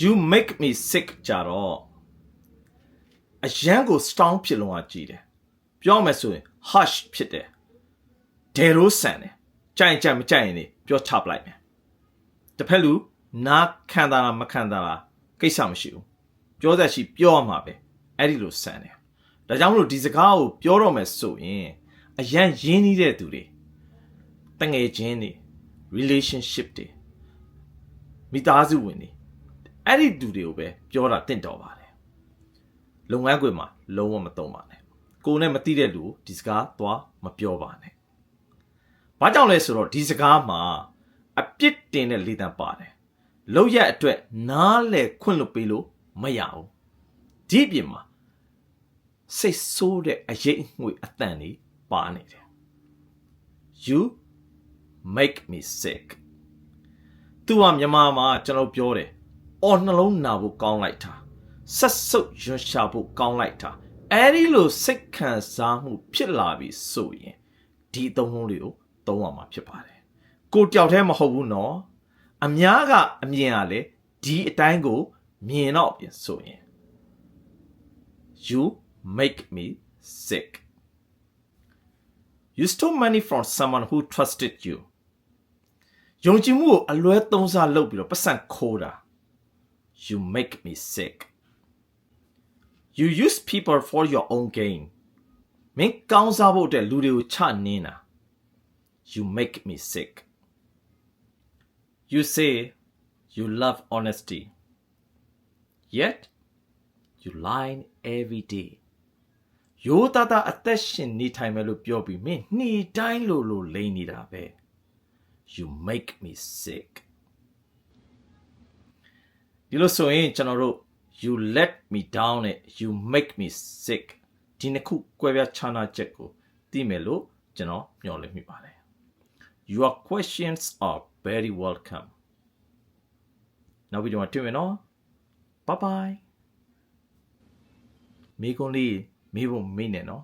you make me sick ကြတော့အရန်ကို strong ဖြစ်လုံးအောင်ကြည့်တယ်ပြောမယ်ဆိုရင် harsh ဖြစ်တယ်ဒယ်ရိုးဆန်တယ်ကြိုင်ကြိုင်မကြိုင်ရင်လေပြောချပလိုက်မယ်တစ်ဖက်လူနားခံတာလားမခံတာလားကိစ္စမရှိဘူးပြောသက်ရှိပြောရမှာပဲအဲ့ဒီလိုဆန်တယ်ဒါကြောင့်မလို့ဒီစကားကိုပြောတော့မယ်ဆိုရင်အရန်ရင်းနှီးတဲ့သူတွေတငယ်ချင်းတွေ relationship တွေမိသားစုဝင်တွေ အဲ့ဒီသူတွေကိုပဲပြောတာတင့်တော်ပါတယ်လုပ်ငန်းခွင်မှာလုံးဝမသုံးပါနဲ့ကိုယ်နဲ့မသိတဲ့လူကိုဒီစကားသွားမပြောပါနဲ့ဘာကြောင့်လဲဆိုတော့ဒီစကားမှာအပြစ်တင်တဲ့လေတံပါတယ်လောက်ရအတွက်နားလေခွင့်လွတ်ပေးလို့မရဘူးဒီအပြင်မှာစိတ်ဆိုးတဲ့အရေးအငွေအတန်တွေပါနေတယ် you make me sick သူကမြန်မာမှာကျွန်တော်ပြောတယ် အော်နှလုံးနာဖို့ကောင်းလိုက်တာဆက်စုပ်ရွှရှာဖို့ကောင်းလိုက်တာအဲ့ဒီလိုစိတ်ခံစားမှုဖြစ်လာပြီဆိုရင်ဒီအသုံးလုံးတွေကိုသုံးရမှာဖြစ်ပါတယ်ကိုတယောက်တည်းမဟုတ်ဘူးနော်အများကအမြင်ကလည်းဒီအတိုင်းကို မြင်တော့ပြင်ဆိုရင် you make me sick you stole money from someone who trusted you ယုံကြည်မှုကိုအလွဲသုံးစားလုပ်ပြီးတော့ပတ်စံခိုးတာ you make me sick you use people for your own gain မင်းကောင်းစားဖို့အတွက်လူတွေကိုချနင်းတာ you make me sick you say you love honesty yet you lie every day ရိုးသားသားအသက်ရှင်နေထိုင်မယ်လို့ပြောပြီးမင်းနှီးတိုင်းလို့လို့လိမ့်နေတာပဲ you make me sick ဒီလိုဆိုရင်ကျွန်တော်တို့ you let me down နဲ့ you make me sick ဒီနှစ်ခုကွဲပြားခြားနာချက်ကိုသိမယ်လို့ကျွန်တော်မျှော်လင့်မိပါတယ် your questions are very welcome နောက်ဗီဒီယိုမှာတွေ့မယ်နော် bye bye မိကုန်းလေးမေးဖို့မေးနေနော်